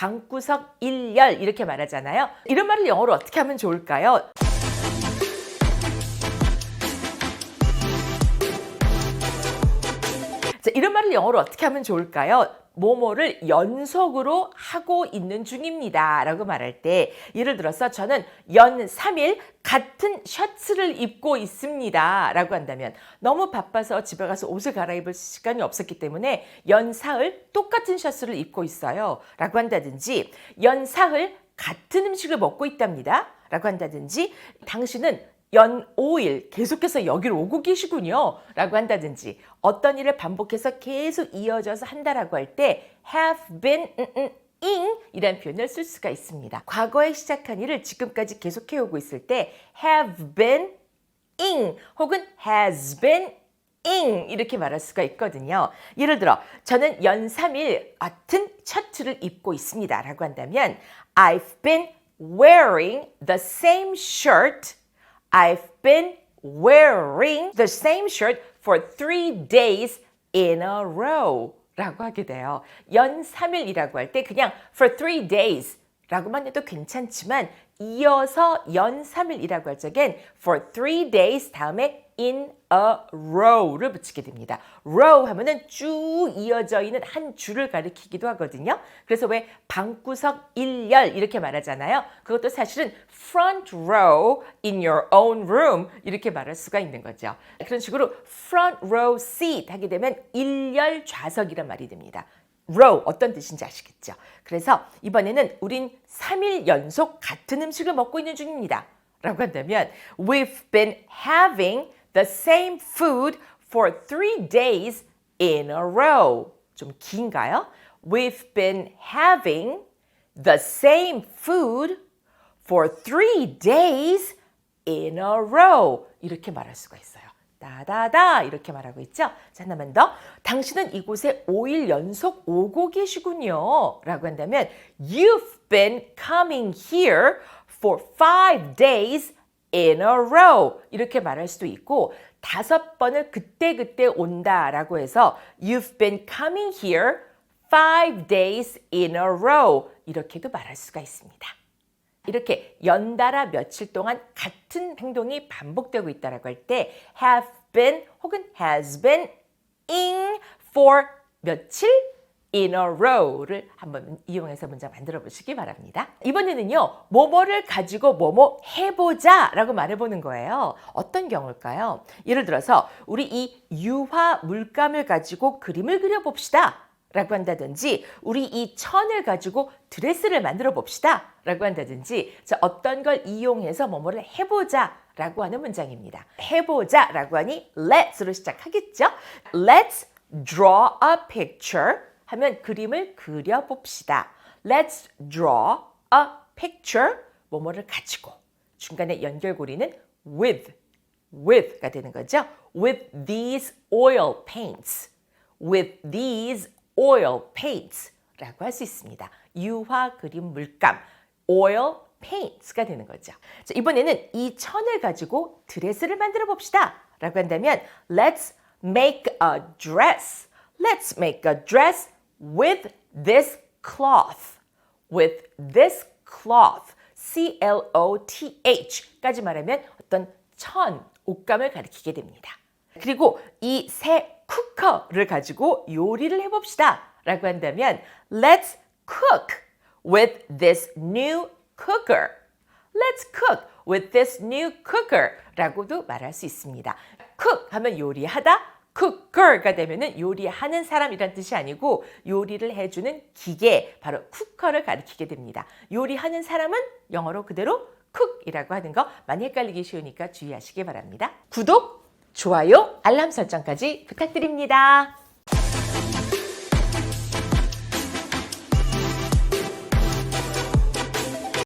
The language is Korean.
방구석 일열 이렇게 말하잖아요. 이런 말을 영어로 어떻게 하면 좋을까요? 자, 이런 말을 영어로 어떻게 하면 좋을까요? 뭐뭐를 연속으로 하고 있는 중입니다. 라고 말할 때, 예를 들어서 저는 연 3일 같은 셔츠를 입고 있습니다. 라고 한다면, 너무 바빠서 집에 가서 옷을 갈아입을 시간이 없었기 때문에 연 사흘 똑같은 셔츠를 입고 있어요. 라고 한다든지, 연 사흘 같은 음식을 먹고 있답니다. 라고 한다든지, 당신은 연 5일 계속해서 여기로 오고 계시군요. 라고 한다든지 어떤 일을 반복해서 계속 이어져서 한다라고 할 때 have been ing 이라는 표현을 쓸 수가 있습니다. 과거에 시작한 일을 지금까지 계속해 오고 있을 때 have been ing 혹은 has been ing 이렇게 말할 수가 있거든요. 예를 들어 저는 연 3일 같은 셔츠를 입고 있습니다. 라고 한다면 I've been wearing the same shirt I've been wearing the same shirt for three days in a row. 라고 하게 돼요. 연 3일이라고 할 때 그냥 for three days 라고만 해도 괜찮지만 이어서 연 3일이라고 할 적엔 for three days 다음에 in a row를 붙이게 됩니다. row 하면은 쭉 이어져 있는 한 줄을 가리키기도 하거든요. 그래서 왜 방구석 일열 이렇게 말하잖아요. 그것도 사실은 front row in your own room 이렇게 말할 수가 있는 거죠. 그런 식으로 front row seat 하게 되면 일열 좌석이란 말이 됩니다. row 어떤 뜻인지 아시겠죠? 그래서 이번에는 우린 3일 연속 같은 음식을 먹고 있는 중입니다. 라고 한다면 We've been having the same food for three days in a row. 좀 긴가요? We've been having the same food for three days in a row. 이렇게 말할 수가 있어요. 다다다 이렇게 말하고 있죠. 자, 하나만 더. 당신은 이곳에 5일 연속 오고 계시군요. 라고 한다면 You've been coming here for five days in a row. 이렇게 말할 수도 있고 다섯 번을 그때그때 온다라고 해서 You've been coming here five days in a row. 이렇게도 말할 수가 있습니다. 이렇게 연달아 며칠 동안 같은 행동이 반복되고 있다라고 할 때 have been 혹은 has been in for 며칠 in a row를 한번 이용해서 문장 만들어 보시기 바랍니다. 이번에는요, 뭐뭐를 가지고 뭐뭐 해보자 라고 말해보는 거예요. 어떤 경우일까요? 예를 들어서, 우리 이 유화 물감을 가지고 그림을 그려봅시다. 라고 한다든지 우리 이 천을 가지고 드레스를 만들어 봅시다 라고 한다든지 자, 어떤 걸 이용해서 뭐뭐를 해보자 라고 하는 문장입니다. 해보자 라고 하니 let's로 시작하겠죠. Let's draw a picture 하면 그림을 그려봅시다. Let's draw a picture 뭐뭐를 가지고 중간에 연결고리는 with with가 되는 거죠. With these oil paints. With these oil paints 라고 할 수 있습니다. 유화 그림 물감 oil paints가 되는 거죠. 자, 이번에는 이 천을 가지고 드레스를 만들어 봅시다. 라고 한다면 let's make a dress. Let's make a dress with this cloth. with this cloth. C L O T H까지 말하면 어떤 천 옷감을 가리키게 됩니다. 그리고 이 새 쿠커를 가지고 요리를 해봅시다. 라고 한다면 Let's cook with this new cooker. Let's cook with this new cooker 라고도 말할 수 있습니다. cook 하면 요리하다, cooker가 되면은 요리하는 사람이란 뜻이 아니고 요리를 해주는 기계, 바로 쿠커를 가리키게 됩니다. 요리하는 사람은 영어로 그대로 cook이라고 하는 거 많이 헷갈리기 쉬우니까 주의하시기 바랍니다. 구독, 좋아요, 알람 설정까지 부탁드립니다.